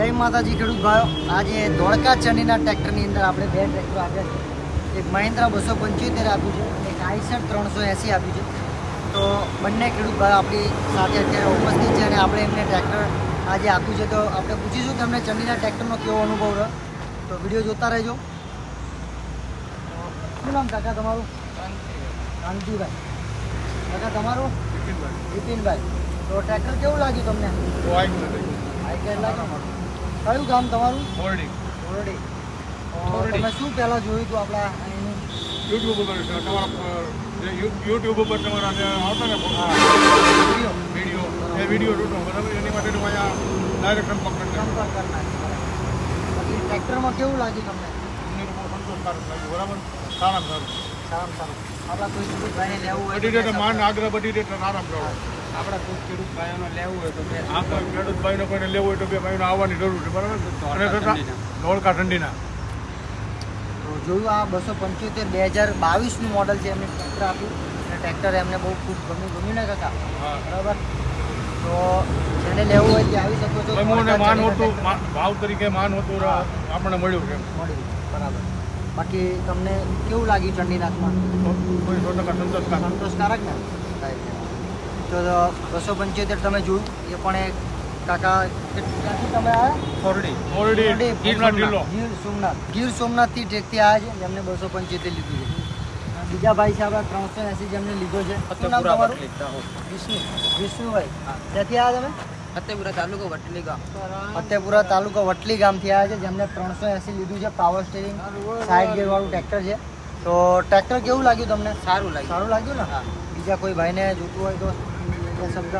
જય માતાજી ખેડૂત ભાઈઓ. આજે ધોળકા ચંડીના ટ્રેક્ટરની અંદર આપણે બે ટ્રેક્ટર આપ્યા છે એક મહિન્દ્રા બસો પંચોતેર આપ્યું છે અને એક આઈસર ત્રણસો એંસી આપ્યું છે. તો બંને ખેડૂત ભાઈઓ આપણી સાથે અત્યારે ઉપસ્થિત છે અને આપણે એમને ટ્રેક્ટર આજે આપ્યું છે. તો આપણે પૂછીશું કે અમને ચંડીના ટ્રેક્ટરનો કેવો અનુભવ રહ્યો? તો વીડિયો જોતા રહેજો. શું નામ કાકા તમારું? કાંતિભાઈ. કાકા તમારું? બિપિનભાઈ તો ટ્રેક્ટર કેવું લાગ્યું તમને? લાગ્યું કયું ગામ તમારું? ઓરડી ઓરડી તમે શું પહેલાં જોયું હતું આપણા યુટ્યુબ ઉપર તમારા યુટ્યુબ ઉપર તમારા જે આવતા ને વીડિયો. વીડિયો. એ વીડિયો જોતો બરાબર? એની માટે હું અહીંયા ડાયરેક્ટ સંપર્ક કરી સંપર્ક કરનાર બાકી ટ્રેક્ટરમાં કેવું લાગ્યું તમને? સંતોષકારક લાગ્યું. બરાબર? સારા સારું. સારામાં સારું. આપણા કોઈ ભાઈને લેવું બધી રીતે માન આગ્રહ બધી રીતે આરામ કરો આપણા કોઈ ખેડૂત ભાઈઓને લેવું હોય તો બે આપણે ખેડૂત ભાઈનો કોઈને લેવું હોય તો બે ભાઈઓને આવવાની જરૂર છે બરાબર અને ધોળકા ઠંડીના. તો જોયું આ બસો પંચોતેર બે હજાર બાવીસનું મોડલ છે એમને ટ્રેક્ટર આપ્યું. અને ટ્રેક્ટર એમને બહુ ખૂબ ગમ્યું ગમ્યું ને કાકા? હા. બરાબર? તો જેને લેવું હોય તે આવી શકો છો. માન હોતું ભાવ તરીકે માન હતું આપણને મળ્યું છે મળ્યું બરાબર. બાકી તમને કેવું લાગ્યું ચંડીનાથમાં તો કોઈ સો ટકા સંતોષકારક. સંતોષકારક ને? તો બસો પંચોતેર તમે જોયું. એ પણ એક કાકા કે- ક્યાંથી તમે આવ્યા? ગીર સોમનાથ. ગીર સોમનાથથી ટેકથી આવ્યા છે. જેમને બસો પંચોતેર લીધું છે. બીજા ભાઈ છે આપણા ત્રણસો એસી જેમને લીધો છે. શું નામ તમારું? વિષ્ણુ. વિષ્ણુભાઈ. ક્યાંથી આવ્યા તમે? ફતેપુરા તાલુકો વટલી ગામ. ફતેપુરા તાલુકો વટલી ગામથી આવ્યા છે. જેમને ત્રણસો એંસી લીધું છે. પાવર સ્ટેરિંગ સાઈડ ગેરવાળું ટ્રેક્ટર છે. તો ટ્રેક્ટર કેવું લાગ્યું તમને? સારું લાગ્યું. સારું લાગ્યું ને? હા. બીજા કોઈ ભાઈને જોતું હોય તો શબ્દ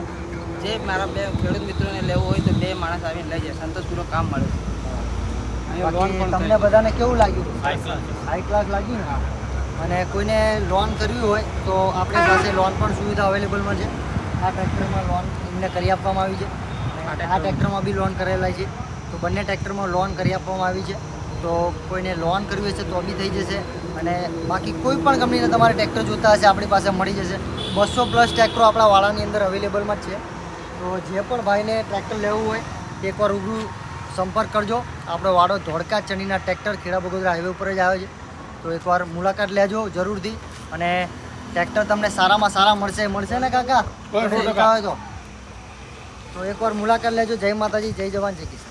જે મારા બે ખેડૂત મિત્રોને લેવું હોય તો બે માણસ આવીને લઈ જાય. સંતોષપૂર્વક કામ મળે. છે લોન પણ તમને બધાને કેવું લાગ્યું? હાઈ ક્લાસ લાગ્યું ને? અને કોઈને લોન કરવી હોય તો આપણી પાસે લોન પણ સુવિધા અવેલેબલમાં છે. આ ટ્રેક્ટરમાં લોન એમને કરી આપવામાં આવી છે. આ ટ્રેક્ટરમાં. બી લોન કરેલા છે. તો બંને ટ્રેક્ટરમાં લોન કરી આપવામાં આવી છે. તો કોઈને લોન કરવી હશે તો બી થઈ જશે. અને બાકી કોઈ પણ કંપનીને તમારે ટ્રેક્ટર જોતા હશે આપણી પાસે મળી જશે. બસો પ્લસ ટ્રેક્ટરો આપણા વાળાની અંદર અવેલેબલમાં જ છે. તો જે પણ ભાઈને ટ્રેક્ટર લેવું હોય તે એકવાર રૂબરૂ સંપર્ક કરજો. આપણો વાડો ધોળકા ચણીના ટ્રેક્ટર ખેડા બગોદરા હાઈવે ઉપર જ આવે છે. તો એકવાર મુલાકાત લેજો જરૂરથી. અને ટ્રેક્ટર તમને સારામાં સારા મળશે મળશે ને કાકા? તો એકવાર મુલાકાત લેજો. જય માતાજી જય જવાન જય કિસાન